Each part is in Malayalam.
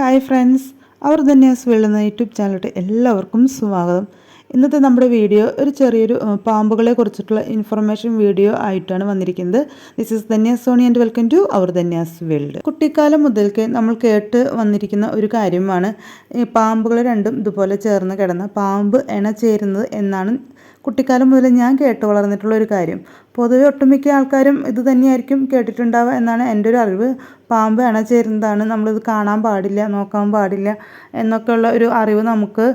Hi friends. അവർ ധന്യാസ് വെള്ളുന്ന യൂട്യൂബ് ചാനലിലോട്ട് എല്ലാവർക്കും സ്വാഗതം. ഇന്നത്തെ നമ്മുടെ വീഡിയോ ഒരു ചെറിയൊരു പാമ്പുകളെ കുറിച്ചിട്ടുള്ള ഇൻഫർമേഷൻ വീഡിയോ ആയിട്ടാണ് വന്നിരിക്കുന്നത്. This is Dhanya's Soni and welcome to our Dhanya's world കുട്ടിക്കാലം മുതൽക്ക് നമ്മൾ കേട്ട് വന്നിരിക്കുന്ന ഒരു കാര്യമാണ് പാമ്പുകൾ രണ്ടും ഇതുപോലെ ചേർന്ന് കിടന്ന പാമ്പ് എണ ചേരുന്നത് എന്നാണ് കുട്ടിക്കാലം മുതൽ ഞാൻ കേട്ട് വളർന്നിട്ടുള്ള ഒരു കാര്യം. പൊതുവെ ഒട്ടുമിക്ക ആൾക്കാരും ഇത് തന്നെയായിരിക്കും കേട്ടിട്ടുണ്ടാവുക എന്നാണ് എന്റെ ഒരു അറിവ്. പാമ്പ് അണ ചേരുന്നതാണ് നമ്മളിത് കാണാൻ പാടില്ല നോക്കാൻ പാടില്ല എന്നൊക്കെയുള്ള ഒരു അറിവ് നമുക്ക്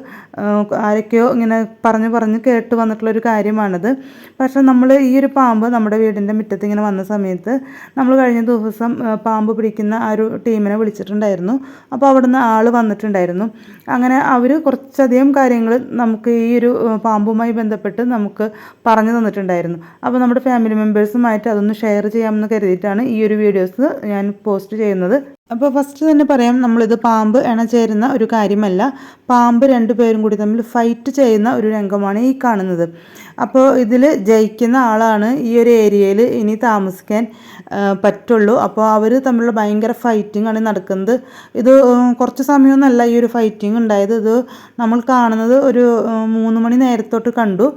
ആരൊക്കെയോ ഇങ്ങനെ പറഞ്ഞു പറഞ്ഞ് കേട്ട് വന്നിട്ടുള്ള ഒരു കാര്യമാണിത്. പക്ഷെ നമ്മൾ ഈ ഒരു പാമ്പ് നമ്മുടെ വീടിന്റെ മുറ്റത്ത് ഇങ്ങനെ വന്ന സമയത്ത് നമ്മൾ കഴിഞ്ഞ ദിവസം പാമ്പ് പിടിക്കുന്ന ആ ഒരു ടീമിനെ വിളിച്ചിട്ടുണ്ടായിരുന്നു. അപ്പോൾ അവിടുന്ന് ആൾ വന്നിട്ടുണ്ടായിരുന്നു. അങ്ങനെ അവർ കുറച്ചധികം കാര്യങ്ങൾ നമുക്ക് ഈ ഒരു പാമ്പുമായി ബന്ധപ്പെട്ട് നമുക്ക് പറഞ്ഞു തന്നിട്ടുണ്ടായിരുന്നു. അപ്പോൾ നമ്മുടെ ഫാമിലി മെമ്പേഴ്സുമായിട്ട് അതൊന്ന് ഷെയർ ചെയ്യാമെന്ന് കരുതിയിട്ടാണ് ഈ ഒരു വീഡിയോസ് ഞാൻ പോസ്റ്റ് ചെയ്യുന്നത്. അപ്പോൾ ഫസ്റ്റ് തന്നെ പറയാം നമ്മളിത് പാമ്പ് ഇണ ചേരുന്ന ഒരു കാര്യമല്ല. പാമ്പ് രണ്ടുപേരും കൂടി തമ്മിൽ ഫൈറ്റ് ചെയ്യുന്ന ഒരു രംഗമാണ് ഈ കാണുന്നത്. അപ്പോൾ ഇതിൽ ജയിക്കുന്ന ആളാണ് ഈ ഒരു ഏരിയയിൽ ഇനി താമസിക്കാൻ പറ്റുള്ളൂ. അപ്പോൾ അവർ തമ്മിലുള്ള ഭയങ്കര ഫൈറ്റിംഗ് ആണ് നടക്കുന്നത്. ഇത് കുറച്ച് സമയമൊന്നുമല്ല ഈ ഒരു ഫൈറ്റിംഗ് ഉണ്ടായത്. ഇത് നമ്മൾ കാണുന്നത് ഒരു മൂന്ന് മണി നേരത്തോട്ട് കണ്ടു.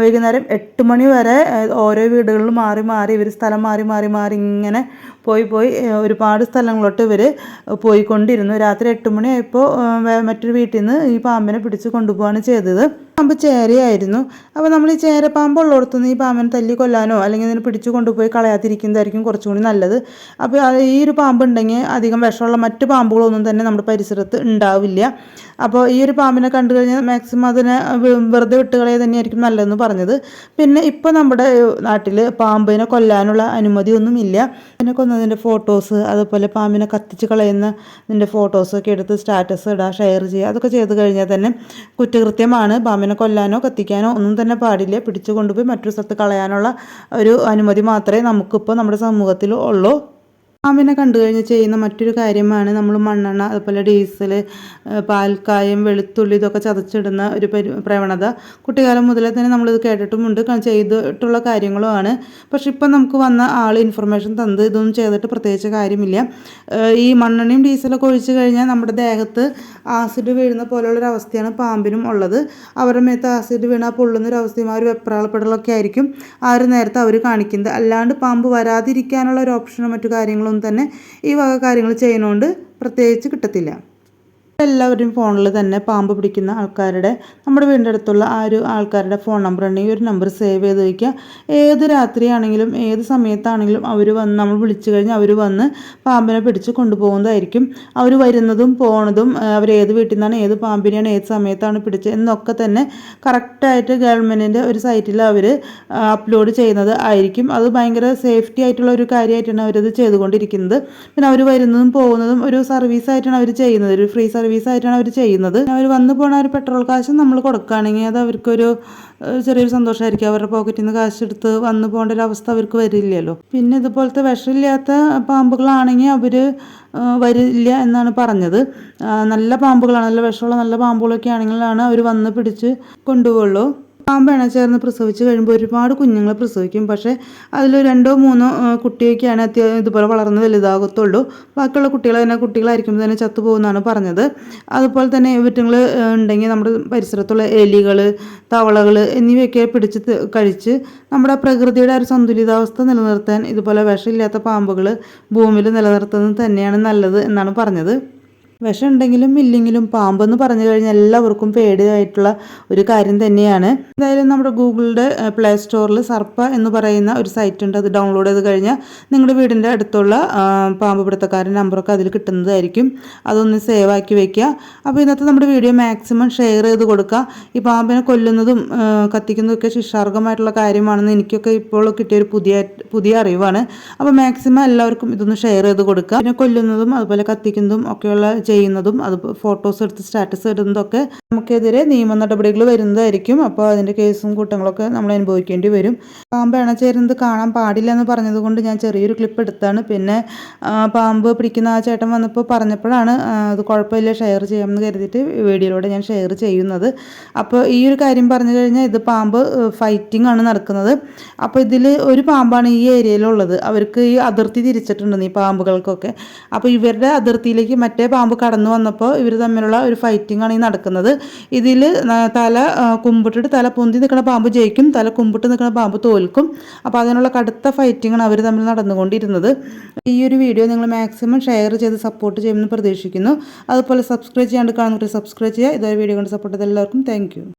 വൈകുന്നേരം എട്ട് മണി വരെ ഓരോ വീടുകളിൽ മാറി മാറി ഇവർ സ്ഥലം മാറി മാറി മാറി ഇങ്ങനെ പോയി പോയി ഒരുപാട് സ്ഥലങ്ങളിലോട്ട് ഇവർ പോയിക്കൊണ്ടിരുന്നു. രാത്രി എട്ട് മണിയായപ്പോൾ മറ്റൊരു വീട്ടിൽ നിന്ന് ഈ പാമ്പിനെ പിടിച്ച് കൊണ്ടുപോവാണ് ചെയ്തത്. പാമ്പ് ചേരയായിരുന്നു. അപ്പോൾ നമ്മൾ ഈ ചേരപ്പാമ്പ് ഉള്ളിടത്തുനിന്ന് ഈ പാമ്പിനെ തല്ലി കൊല്ലാനോ അല്ലെങ്കിൽ ഇതിനെ പിടിച്ചു കൊണ്ടുപോയി കളയാതിരിക്കുന്നതായിരിക്കും കുറച്ചും കൂടി നല്ലത്. അപ്പോൾ ഈ ഒരു പാമ്പ് ഉണ്ടെങ്കിൽ അധികം വിഷമുള്ള മറ്റ് പാമ്പുകളൊന്നും തന്നെ നമ്മുടെ പരിസരത്ത് ഉണ്ടാവില്ല. അപ്പോൾ ഈ ഒരു പാമ്പിനെ കണ്ടു കഴിഞ്ഞാൽ മാക്സിമം അതിനെ വെറുതെ വിട്ടുകളയെ തന്നെയായിരിക്കും നല്ലതെന്ന് പറഞ്ഞത്. പിന്നെ ഇപ്പോൾ നമ്മുടെ നാട്ടിൽ പാമ്പിനെ കൊല്ലാനുള്ള അനുമതിയൊന്നും ഇല്ല അതിനെ കൊന്നതിന്റെ ഫോട്ടോസ് അതുപോലെ പാമ്പിനെ കത്തിച്ച് കളയുന്ന ഇതിന്റെ ഫോട്ടോസൊക്കെ എടുത്ത് സ്റ്റാറ്റസ് ഇടുക ഷെയർ ചെയ്യുക അതൊക്കെ ചെയ്ത് കഴിഞ്ഞാൽ തന്നെ കുറ്റകൃത്യമാണ്. പാമ്പിനെ കൊല്ലാനോ കത്തിക്കാനോ ഒന്നും തന്നെ പാടില്ല. പിടിച്ചു കൊണ്ടുപോയി മറ്റൊരു സ്ഥലത്ത് കളയാനുള്ള ഒരു അനുമതി മാത്രമേ നമുക്കിപ്പോൾ നമ്മുടെ സമൂഹത്തിൽ ഉള്ളൂ. പാമ്പിനെ കണ്ടു കഴിഞ്ഞ് ചെയ്യുന്ന മറ്റൊരു കാര്യമാണ് നമ്മൾ മണ്ണെണ്ണ അതുപോലെ ഡീസൽ പാൽക്കായം വെളുത്തുള്ളി ഇതൊക്കെ ചതച്ചിടുന്ന ഒരു പരി പ്രവണത. കുട്ടിക്കാലം മുതലേ തന്നെ നമ്മളിത് കേട്ടിട്ടുമുണ്ട്. ചെയ്തിട്ടുള്ള കാര്യങ്ങളുമാണ്. പക്ഷെ ഇപ്പം നമുക്ക് വന്ന ആൾ ഇൻഫർമേഷൻ തന്നത് ഇതൊന്നും ചെയ്തിട്ട് പ്രത്യേകിച്ച് കാര്യമില്ല. ഈ മണ്ണെണ്ണയും ഡീസലൊക്കെ ഒഴിച്ച് കഴിഞ്ഞാൽ നമ്മുടെ ദേഹത്ത് ആസിഡ് വീഴുന്ന പോലെയുള്ളൊരു അവസ്ഥയാണ് പാമ്പിനും ഉള്ളത്. അവരുടെ മേത്ത് ആസിഡ് വീണാൽ പൊള്ളുന്ന ഒരു അവസ്ഥയും ആ ഒരു വെപ്രാളപ്പെടലൊക്കെ ആയിരിക്കും ആ ഒരു നേരത്തെ അവർ കാണിക്കുന്നത്. അല്ലാണ്ട് പാമ്പ് വരാതിരിക്കാനുള്ള ഒരു ഓപ്ഷനോ മറ്റു കാര്യങ്ങളൊന്നും തന്നെ ഈ വക കാര്യങ്ങൾ ചെയ്യുന്നതുകൊണ്ട് പ്രത്യേകിച്ച് കിട്ടത്തില്ല. എല്ലാവരുടെയും ഫോണിൽ തന്നെ പാമ്പ് പിടിക്കുന്ന ആൾക്കാരുടെ നമ്മുടെ വീടിന്റെ അടുത്തുള്ള ആ ഒരു ആൾക്കാരുടെ ഫോൺ നമ്പർ ഉണ്ടെങ്കിൽ ഒരു നമ്പർ സേവ് ചെയ്ത് വയ്ക്കുക ഏത് രാത്രിയാണെങ്കിലും ഏത് സമയത്താണെങ്കിലും അവർ വന്ന് നമ്മൾ വിളിച്ചു കഴിഞ്ഞാൽ അവർ വന്ന് പാമ്പിനെ പിടിച്ച് കൊണ്ടുപോകുന്നതായിരിക്കും. അവർ വരുന്നതും പോണതും അവർ ഏത് വീട്ടിൽ നിന്നാണ് ഏത് പാമ്പിനെയാണ് ഏത് സമയത്താണ് പിടിച്ചത് എന്നൊക്കെ തന്നെ കറക്റ്റായിട്ട് ഗവൺമെന്റിന്റെ ഒരു സൈറ്റിൽ അവർ അപ്ലോഡ് ചെയ്യുന്നത് ആയിരിക്കും. അത് ഭയങ്കര സേഫ്റ്റി ആയിട്ടുള്ള ഒരു കാര്യമായിട്ടാണ് അവരത് ചെയ്തുകൊണ്ടിരിക്കുന്നത്. പിന്നെ അവർ വരുന്നതും പോകുന്നതും ഒരു സർവീസായിട്ടാണ് അവർ ചെയ്യുന്നത്. ഒരു ഫ്രീ സർവീസ് ആയിട്ടാണ് അവർ ചെയ്യുന്നത്. അവർ വന്നു പോണ ഒരു പെട്രോൾ കാശ് നമ്മൾ കൊടുക്കുകയാണെങ്കിൽ അത് അവർക്കൊരു ചെറിയൊരു സന്തോഷമായിരിക്കും അവരുടെ പോക്കറ്റിൽ നിന്ന് കാശ് എടുത്ത് വന്നു പോകേണ്ട ഒരു അവസ്ഥ അവർക്ക് വരില്ലല്ലോ. പിന്നെ ഇതുപോലത്തെ വിഷമില്ലാത്ത പാമ്പുകളാണെങ്കിൽ അവർ വരില്ല എന്നാണ് പറഞ്ഞത്. നല്ല പാമ്പുകളാണ്. നല്ല വിഷമുള്ള നല്ല പാമ്പുകളൊക്കെ ആണെങ്കിലാണ് അവർ വന്ന് പിടിച്ച് കൊണ്ടുപോകുള്ളൂ പാമ്പ് ഇണ ചേർന്ന് പ്രസവിച്ച് കഴിയുമ്പോൾ ഒരുപാട് കുഞ്ഞുങ്ങൾ പ്രസവിക്കും. പക്ഷേ അതിൽ രണ്ടോ മൂന്നോ കുട്ടിയൊക്കെയാണ് അത്യ ഇതുപോലെ വളർന്ന് വലുതാകത്തുള്ളൂ. ബാക്കിയുള്ള കുട്ടികൾ തന്നെ കുട്ടികളായിരിക്കുമ്പോൾ തന്നെ ചത്തുപോകുമെന്നാണ് പറഞ്ഞത്. അതുപോലെ തന്നെ ഇവറ്റുങ്ങൾ ഉണ്ടെങ്കിൽ നമ്മുടെ പരിസരത്തുള്ള എലികൾ തവളകൾ എന്നിവയൊക്കെ പിടിച്ച് കഴിച്ച് നമ്മുടെ പ്രകൃതിയുടെ ഒരു സന്തുലിതാവസ്ഥ നിലനിർത്താൻ ഇതുപോലെ വിഷമില്ലാത്ത പാമ്പുകൾ ഭൂമിയിൽ നിലനിർത്തുന്നത് തന്നെയാണ് നല്ലത് എന്നാണ് പറഞ്ഞത്. വിഷം ഉണ്ടെങ്കിലും ഇല്ലെങ്കിലും പാമ്പെന്ന് പറഞ്ഞു കഴിഞ്ഞാൽ എല്ലാവർക്കും പേടിയായിട്ടുള്ള ഒരു കാര്യം തന്നെയാണ്. എന്തായാലും നമ്മുടെ ഗൂഗിളിന്റെ പ്ലേ സ്റ്റോറിൽ സർപ്പ എന്ന് പറയുന്ന ഒരു സൈറ്റ് ഉണ്ട്. അത് ഡൗൺലോഡ് ചെയ്ത് കഴിഞ്ഞാൽ നിങ്ങളുടെ വീടിന്റെ അടുത്തുള്ള പാമ്പ് പിടുത്തക്കാരന്റെ നമ്പറൊക്കെ അതിൽ കിട്ടുന്നതായിരിക്കും. അതൊന്ന് സേവ് ആക്കി വെക്കുക. അപ്പോൾ ഇന്നത്തെ നമ്മുടെ വീഡിയോ മാക്സിമം ഷെയർ ചെയ്ത് കൊടുക്കുക. ഈ പാമ്പിനെ കൊല്ലുന്നതും കത്തിക്കുന്നതൊക്കെ ശിക്ഷാർഹമായിട്ടുള്ള കാര്യമാണെന്ന് എനിക്കൊക്കെ ഇപ്പോൾ കിട്ടിയ ഒരു പുതിയ പുതിയ അറിവാണ്. അപ്പോൾ മാക്സിമം എല്ലാവർക്കും ഇതൊന്ന് ഷെയർ ചെയ്ത് കൊടുക്കുക. പിന്നെ കൊല്ലുന്നതും അതുപോലെ കത്തിക്കുന്നതും ഒക്കെയുള്ള ചെയ്യുന്നതും അത് ഫോട്ടോസ് എടുത്ത് സ്റ്റാറ്റസ് ഇടുന്നതൊക്കെ നമുക്കെതിരെ നിയമ നടപടികൾ വരുന്നതായിരിക്കും. അപ്പോൾ അതിന്റെ കേസും കൂട്ടങ്ങളൊക്കെ നമ്മൾ അനുഭവിക്കേണ്ടി വരും. പാമ്പ് ഇണചേരുന്നത് കാണാൻ പാടില്ല എന്ന് പറഞ്ഞതുകൊണ്ട് ഞാൻ ചെറിയൊരു ക്ലിപ്പ് എടുത്താണ്. പിന്നെ പാമ്പ് പിടിക്കുന്ന ആ ചേട്ടൻ വന്നപ്പോൾ പറഞ്ഞപ്പോഴാണ് അത് കുഴപ്പമില്ല ഷെയർ ചെയ്യാമെന്ന് കരുതിയിട്ട് വീഡിയോയിലൂടെ ഞാൻ ഷെയർ ചെയ്യുന്നത്. അപ്പോൾ ഈ ഒരു കാര്യം പറഞ്ഞു കഴിഞ്ഞാൽ ഇത് പാമ്പ് ഫൈറ്റിംഗ് ആണ് നടക്കുന്നത്. അപ്പോൾ ഇതിൽ ഒരു പാമ്പാണ് ഈ ഏരിയയിലുള്ളത്. അവർക്ക് ഈ അതിർത്തി തിരിച്ചിട്ടുണ്ട് ഈ പാമ്പുകൾക്കൊക്കെ. അപ്പോൾ ഇവരുടെ അതിർത്തിയിലേക്ക് മറ്റേ പാമ്പ് കടന്നു വന്നപ്പോൾ ഇവർ തമ്മിലുള്ള ഒരു ഫൈറ്റിംഗ് ആണ് ഈ നടക്കുന്നത്. ഇതിൽ തല കുമ്പിട്ടിട്ട് തല പൊന്തി നിൽക്കുന്ന പാമ്പ് ജയിക്കും തല കുമ്പിട്ട് നിൽക്കുന്ന പാമ്പ് തോൽക്കും. അപ്പോൾ അതിനുള്ള കടുത്ത ഫൈറ്റിങ്ങാണ് അവർ തമ്മിൽ നടന്നുകൊണ്ടിരുന്നത്. ഈ ഒരു വീഡിയോ നിങ്ങൾ മാക്സിമം ഷെയർ ചെയ്ത് സപ്പോർട്ട് ചെയ്യുമെന്ന് പ്രതീക്ഷിക്കുന്നു. അതുപോലെ സബ്സ്ക്രൈബ് ചെയ്യാണ്ട് കാണുന്നവർ സബ്സ്ക്രൈബ് ചെയ്യുക. ഇതൊരു വീഡിയോ കൊണ്ട് സപ്പോർട്ട് ചെയ്ത എല്ലാവർക്കും താങ്ക്